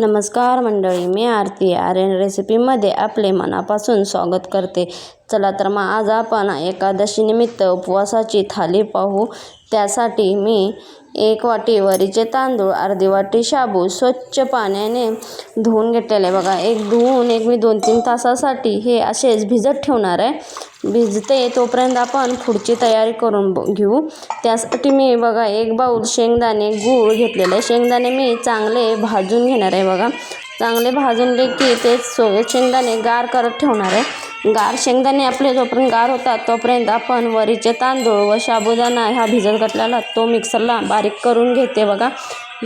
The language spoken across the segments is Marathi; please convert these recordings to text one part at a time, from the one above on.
नमस्कार मंडळी मी आरती आर्यन रेसिपीमध्ये आपले मनापासून स्वागत करते. चला तर मग आज आपण एकादशीनिमित्त उपवासाची थाली पाहू. त्यासाठी मी एक वाटी वरीचे तांदूळ अर्धी वाटी शाबू स्वच्छ पाण्याने धुवून घेतलेले. बघा एक धुवून एक मी दोन तीन तासासाठी हे असेच भिजत ठेवणार आहे. भिजते तोपर्यंत आपण पुढची तयारी करून ब- घेऊ. त्यासाठी मी बघा एक बाऊल शेंगदाणे गूळ घेतलेलं. आहे शेंगदाणे मी चांगले भाजून घेणार आहे बघा. चांगले भाजूनले की ते सो शेंगदाणे गार करत ठेवणार आहे. गार शेंगदाणे आपले जोपर्यंत गार होतात तोपर्यंत आपण वरीचे तांदूळ व साबुदाणा हा भिजत घातलेला तो मिक्सरला बारीक करून घेते बघा.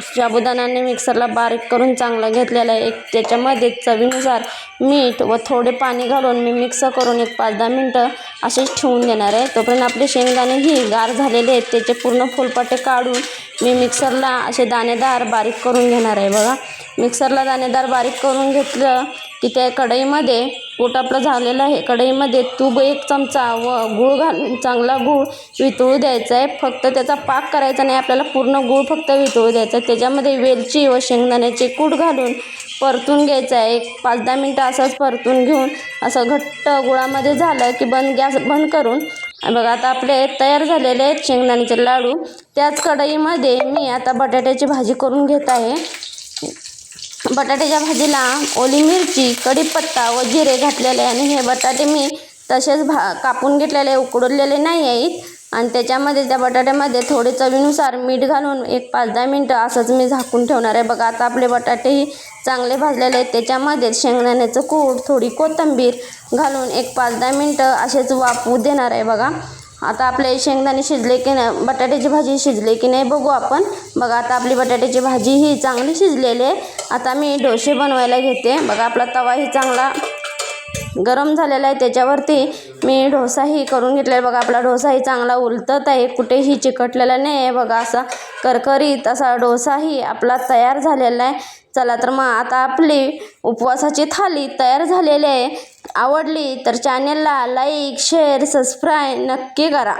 साबुदाण्याने मिक्सरला बारीक करून चांगला घेतलेला आहे. एक त्याच्यामध्ये चवीनुसार मीठ व थोडे पाणी घालून मी मिक्स करून एक पाच दहा मिनटं असेच ठेवून देणार आहे. तोपर्यंत आपले शेंगदाणेही गार झालेले आहेत. त्याचे पूर्ण फुलपाटे काढून मी मिक्सरला असे दाणेदार बारीक करून घेणार आहे बघा. मिक्सरला दाणेदार बारीक करून घेतलं की त्या कढईमध्ये पोट आपलं झालेलं आहे. कढईमध्ये तूप एक चमचा व गूळ घालून चांगला गूळ वितळू द्यायचा आहे. फक्त त्याचा पाक करायचा नाही आपल्याला पूर्ण गूळ फक्त वितळू द्यायचा आहे. त्याच्यामध्ये वेलची व शेंगदाण्याचे कूट घालून परतून घ्यायचं आहे. एक पाच दहा मिनटं असंच परतून घेऊन असं घट्ट गुळामध्ये झालं की बंद गॅस बंद करून बघा आता आपले तयार झालेले आहेत शेंगदाण्याचे लाडू. त्याच कढईमध्ये मी आता बटाट्याची भाजी करून घेत आहे. बटाट्याच्या भाजीला ओली मिरची कढीपत्ता व जिरे घातलेले आणि हे बटाटे मी तसेच भा कापून घेतलेले उकडलेले नाही आहेत. आणि त्याच्यामध्ये त्या बटाट्यामध्ये थोडे चवीनुसार मीठ घालून एक पाच दहा मिनटं असंच मी झाकून ठेवणार आहे. बघा आता आपले बटाटेही चांगले भाजलेले आहेत. त्याच्यामध्ये शेंगदाण्याचं कूट थोडी कोथिंबीर घालून एक पाच दहा मिनटं असेच वाफवू देणार आहे बघा. आता आपले शेंगदाणे शिजले की नाही बटाट्याची भाजी शिजले की नाही बघू आपण. बघा आता आपली बटाट्याची भाजी ही चांगली शिजलेली आहे. आता मी डोसे बनवायला घेते. बघा आपला तवाही चांगला गरम झालेला आहे. त्याच्यावरती मी डोसाही करून घेतलेला आहे. बघा आपला डोसाही चांगला उलटत आहे. कुठेही चिकटलेला नाही आहे बघा असा करकरीत असा डोसाही आपला तयार झालेला आहे. चला तर मग आता आपली उपवासाची थाली तयार झालेली आहे. आवडली तर चॅनेलला लाईक शेअर सबस्क्राईब नक्की करा.